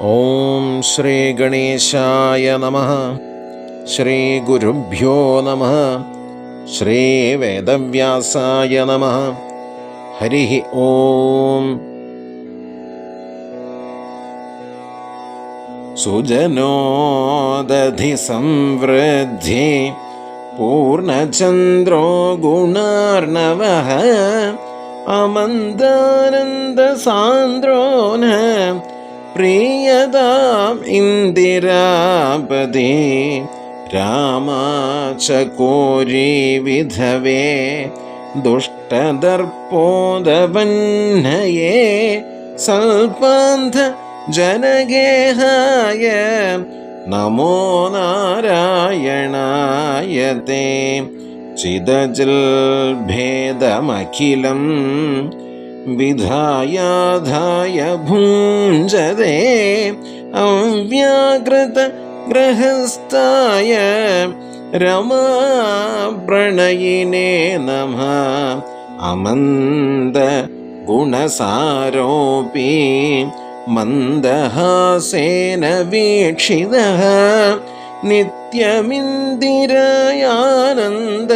ഓം ശ്രീ ഗണേശായ നമ ശ്രീ ഗുരുഭ്യോ നമ ശ്രീ വേദവ്യാസായ നമ. ഹരി ഓം. സുജനോദധി സംവൃദ്ധി പൂർണചന്ദ്രോ ഗുണാർണവ അമന്താനന്ദസാന്ദ്രോന പ്രിയതാം ഇന്ദിരാപതി രാമാചകോരി വിധവേ ദുഷ്ടദർപ്പോദവന്നയേ സൽപാന്ധ ജനഗേഹായ നമോ നാരായണായ തേ ചിദജിൽ ഭേദമഖിലം विधायाधाय भुञ्जते अव्याकृतग्रहस्ताय रमाप्रणयिने नमः अमन्दगुणसारोऽपि मन्दहासेन वीक्षितः नित्यमिन्दिरायानन्द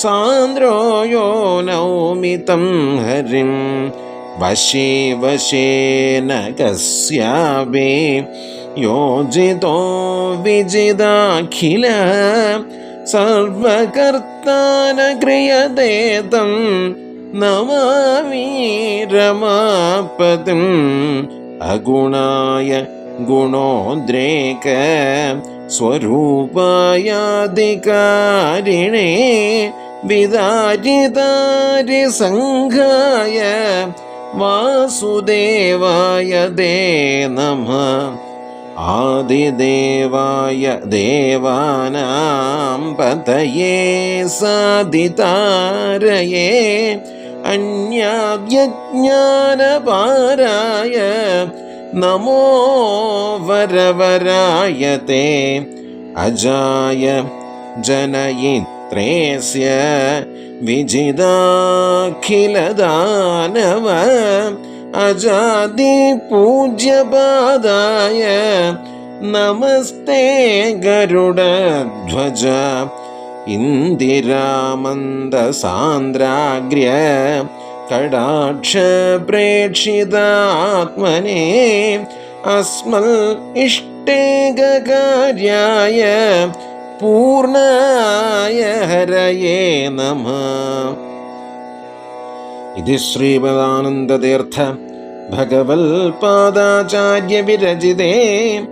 സാന്ദ്രോ നൗമിതം ഹരിം വശേ വശേന കസ്യാവേ യോജിതോ വിജിതാഖില സർവകർത്താനക്രിയതേ തം നമാമി രമാപതിം അഗുണായ ഗുണോദ്രേക സ്വരൂപായാധികാരിണേ വിദാരിതാരി സംഘായ വാസുദേവായ ദേ നമ. ആദിദേവായ ദേവാനാം പതയേ സാധിതാരയേ. അന്യാദ്യജ്ഞാനപാരായ നമോ വരവരായ തേ അജായ ജനയിത്രേസ്യ വിജിതാഖിലദാനവ അജാതി പൂജ്യപാദായ നമസ്തേ ഗരുഡധ്വജ ഇന്ദിരാമന്ദസാന്ദ്രാഗ്ര്യ കടാക്ഷ പ്രേക്ഷിതാത്മനെ അസ്മൽ ഇഷ്ടേകാര്യായ പൂർണായ ഹരയേ നമ. ഇത് ശ്രീപദാനന്ദതീർത്ഥ ഭഗവത്പാദാചാര്യവിരചിതേ.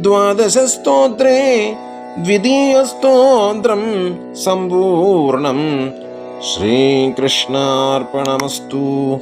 ദ്വാദശസ്തോത്രേ ദ്വിതീയസ്തോത്രം സമ്പൂർണം. ശ്രീകൃഷ്ണാർപ്പണമസ്തു.